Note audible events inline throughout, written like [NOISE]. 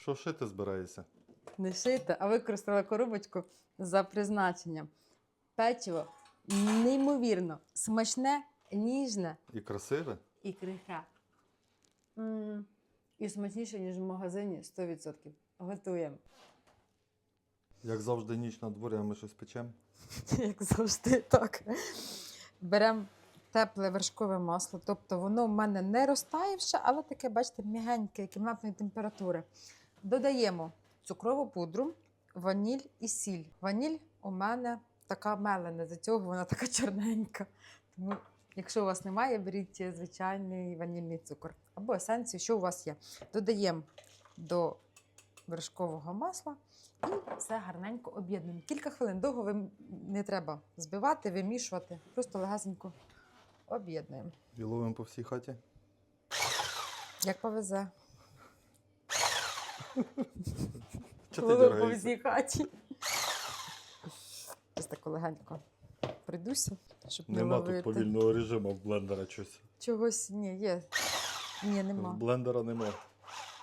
Що шити збираєшся? Не шити, а використала коробочку за призначенням. Печиво неймовірно смачне, ніжне І красиве? і крихке. М, І смачніше, ніж в магазині 100%. Готуємо. Як завжди, ніч на дворі, а ми щось печемо. [LAUGHS] Як завжди, так. Беремо тепле вершкове масло, тобто воно в мене не розтаївше, але таке, бачите, м'ягеньке, кімнатної температури. Додаємо цукрову пудру, ваніль і сіль. Ваніль у мене така мелена, за цього вона така чорненька. Тому, якщо у вас немає, беріть звичайний ванільний цукор або есенцію, що у вас є. Додаємо до вершкового масла і все гарненько об'єднуємо. Кілька хвилин довго ви не треба збивати, вимішувати, просто легесенько об'єднуємо. І ловимо по всій хаті. Як повезе. Чи ти дергаєшся? хаті. Ось так легенько прийдуся, щоб не Нема тут ловити. повільного режиму в блендера щось. Чогось ні, є. Ні, нема. В блендера нема.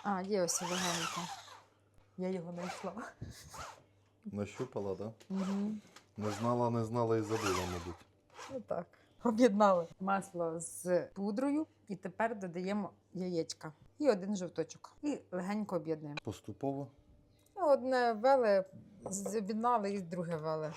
А, є ось легенько. Я його знайшла. Нащупала, так? Да? Угу. Не знала, не знала і забула, мабуть. Ну так. Об'єднали масло з пудрою, і тепер додаємо яєчка і один жовточок. І легенько об'єднуємо. Поступово. Одне веле об'єднали і друге веле.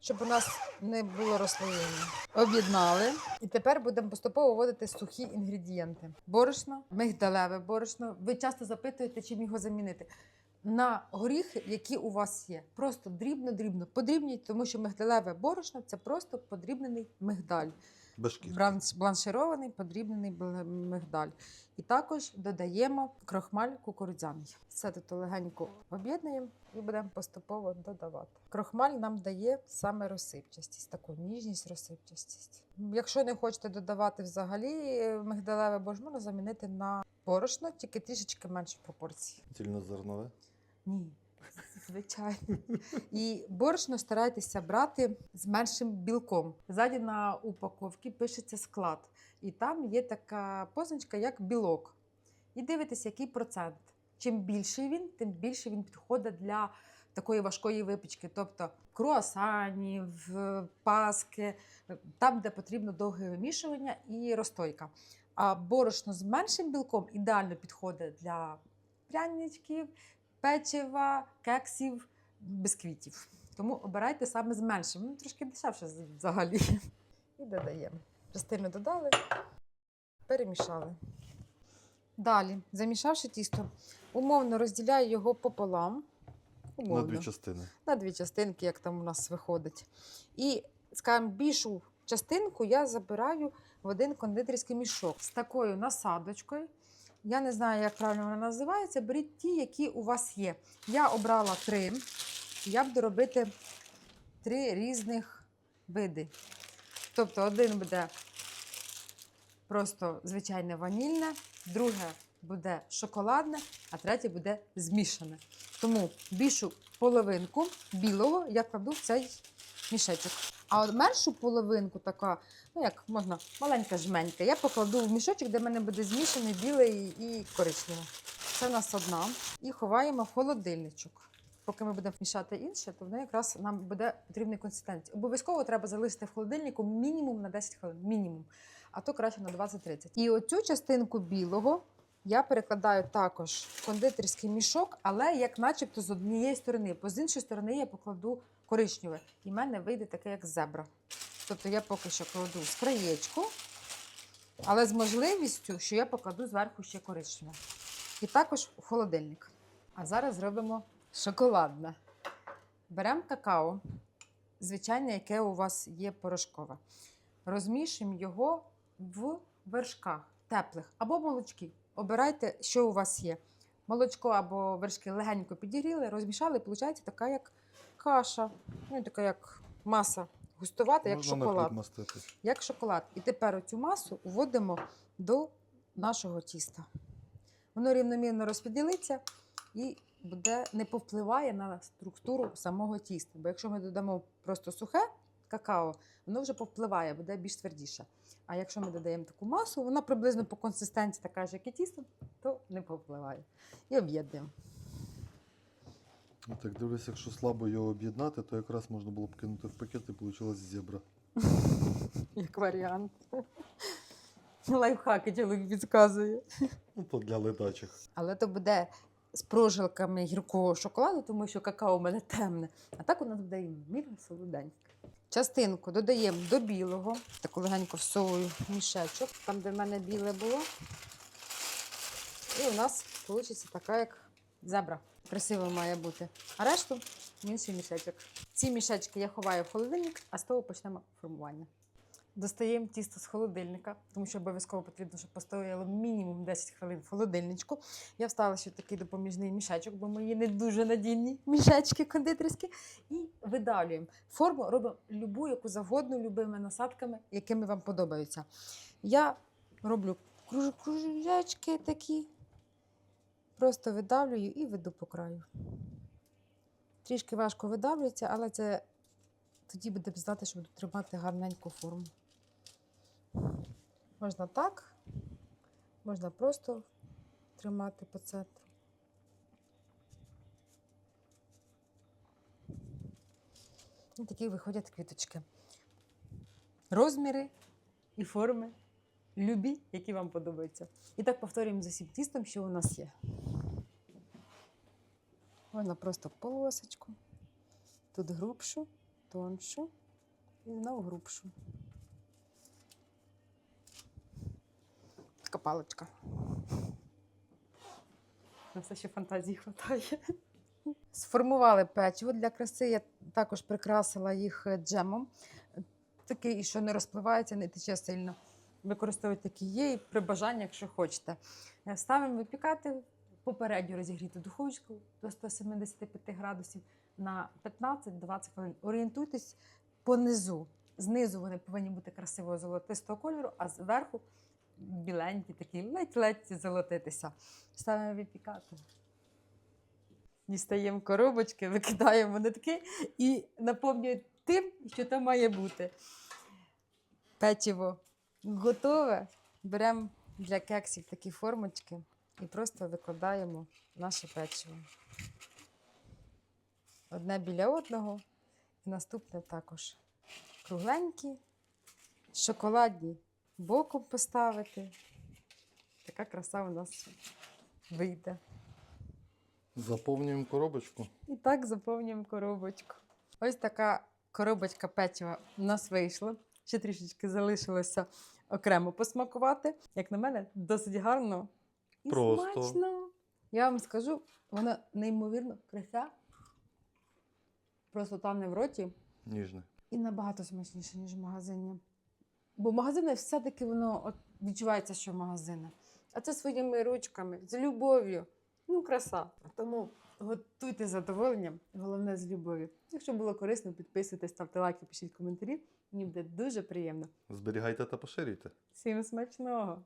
Щоб у нас не було розслоєння. Об'єднали. І тепер будемо поступово вводити сухі інгредієнти: борошно, мигдалеве борошно. Ви часто запитуєте, чим його замінити. На горіхи, які у вас є. Просто дрібно-дрібно подрібніть, тому що мигдалеве борошно це просто подрібнений мигдаль. Без шкірки. Бланширований, подрібнений мигдаль. І також додаємо крохмаль кукурудзяний. Все тут легенько об'єднуємо і будемо поступово додавати. Крохмаль нам дає саме розсипчастість, таку ніжність, розсипчастість. Якщо не хочете додавати взагалі е, мигдалеве борошно, можна замінити на борошно, тільки трішечки менше пропорції. Цільнозернове. Ні, звичайно. І борошно старайтеся брати з меншим білком. Ззаді на упаковці пишеться склад, і там є така позначка, як білок. І дивитеся, який процент. Чим більший він, тим більше він підходить для такої важкої випічки, тобто круасанів, паски, там, де потрібно довге вимішування і розстойка. А борошно з меншим білком ідеально підходить для пряничків, печива, кексів, бісквітів. Тому обирайте саме з меншим. Ну, трошки дешевше взагалі. І додаємо. Частину додали, перемішали. Далі, замішавши тісто, умовно розділяю його пополам. На дві частини. на дві частинки, як там у нас виходить. І, скажімо, більшу частинку я забираю в один кондитерський мішок з такою насадочкою. Я не знаю, як правильно вона називається. Беріть ті, які у вас є. Я обрала три. Я буду робити три різних види. Тобто, один буде просто звичайне ванільне, друге буде шоколадне, а третє буде змішане. Тому більшу половинку білого я кладу в цей мішечок. А от меншу половинку, така, ну як можна, маленька жменька, я покладу в мішочок, де в мене буде змішаний білий і коричневий. Це у нас одна. І ховаємо в холодильничок. Поки ми будемо мішати інше, то воно якраз нам буде потрібної консистенції. Обов'язково треба залишити в холодильнику мінімум на 10 хвилин. Мінімум. А то краще на 20-30. І оцю частинку білого я перекладаю також в кондитерський мішок, але як начебто з однієї сторони, бо з іншої сторони я покладу коричневе. І в мене вийде таке, як зебра. Тобто я поки що кладу краєчку, але з можливістю, що я покладу зверху ще коричневе. І також в холодильник. А зараз зробимо шоколадне. Беремо какао, звичайне, яке у вас є порошкове. Розмішуємо його в вершках теплих або молочки. Обирайте, що у вас є. Молочко або вершки легенько підігріли, розмішали, і виходить така як каша, ну, така як маса густувата, як Можна шоколад. хліб. Як шоколад. І тепер оцю масу вводимо до нашого тіста. Воно рівномірно розподілиться і буде, не повпливає на структуру самого тіста. Бо якщо ми додамо просто сухе, какао, воно вже повпливає, буде більш твердіше. А якщо ми додаємо таку масу, вона приблизно по консистенції така ж, як і тісто, то не повпливає. І об'єднуємо. Так дивлюсь, якщо слабо його об'єднати, то якраз можна було б кинути в пакет і вийшла зебра. Як варіант. Лайфхаки чоловік підказує. Ну, то для ледачих. Але то буде з прожилками гіркого шоколаду, тому що какао у мене темне. А так у нас буде мірно солоденьке. Частинку додаємо до білого, таку легенько всовую мішечок, там, де в мене біле було. І у нас вийде така, як зебра. Красиво має бути. А решту в інший мішечок. Ці мішечки я ховаю в холодильник, а з того почнемо формування. Достаємо тісто з холодильника, тому що обов'язково потрібно, щоб постояло мінімум 10 хвилин в холодильничку. Я вставила ще такий допоміжний мішечок, бо мої не дуже надійні мішечки кондитерські. І видалюємо. Форму робимо любу, яку завгодно, любими насадками, якими вам подобаються. Я роблю кружечки такі, просто видавлюю і веду по краю. Трішки важко видавлюється, але це тоді буде знати, що буду тримати гарненьку форму. Можна так, можна просто тримати по центру. І такі виходять квіточки. Розміри і форми любі, які вам подобаються. І так повторюємо з усім тістом, що у нас є. Можна просто полосочку, тут грубшу, тоншу і знову грубшу. Така паличка. На все ще фантазії хватає. Сформували печиво для краси. Я також прикрасила їх е, джемом. Такий, що не розпливається, не тече сильно. Використовуйте такий є і при бажанні, якщо хочете. Е, Ставимо випікати попередньо розігріту духовочку до 175 градусів на 15-20 хвилин. Орієнтуйтесь по низу. Знизу вони повинні бути красивого золотистого кольору, а зверху біленькі, такі ледь-ледь золотитися. Ставимо випікати. Дістаємо коробочки, викидаємо нитки і наповнюємо тим, що там має бути. Печиво готове. Беремо для кексів такі формочки і просто викладаємо наше печиво. Одне біля одного, і наступне також. Кругленькі, шоколадні боком поставити. Така краса у нас вийде. Заповнюємо коробочку. І так заповнюємо коробочку. Ось така коробочка печива у нас вийшла. Ще трішечки залишилося окремо посмакувати. Як на мене, досить гарно і Просто. смачно. Я вам скажу, воно неймовірно крихке. Просто тане в роті Ніжне. і набагато смачніше, ніж в магазині. Бо магазини все-таки воно от відчувається, що в магазини. А це своїми ручками, з любов'ю. Ну, краса. Тому готуйте з задоволенням, головне з любов'ю. Якщо було корисно, підписуйтесь, ставте лайки, пишіть коментарі. Мені буде дуже приємно. Зберігайте та поширюйте. Всім смачного!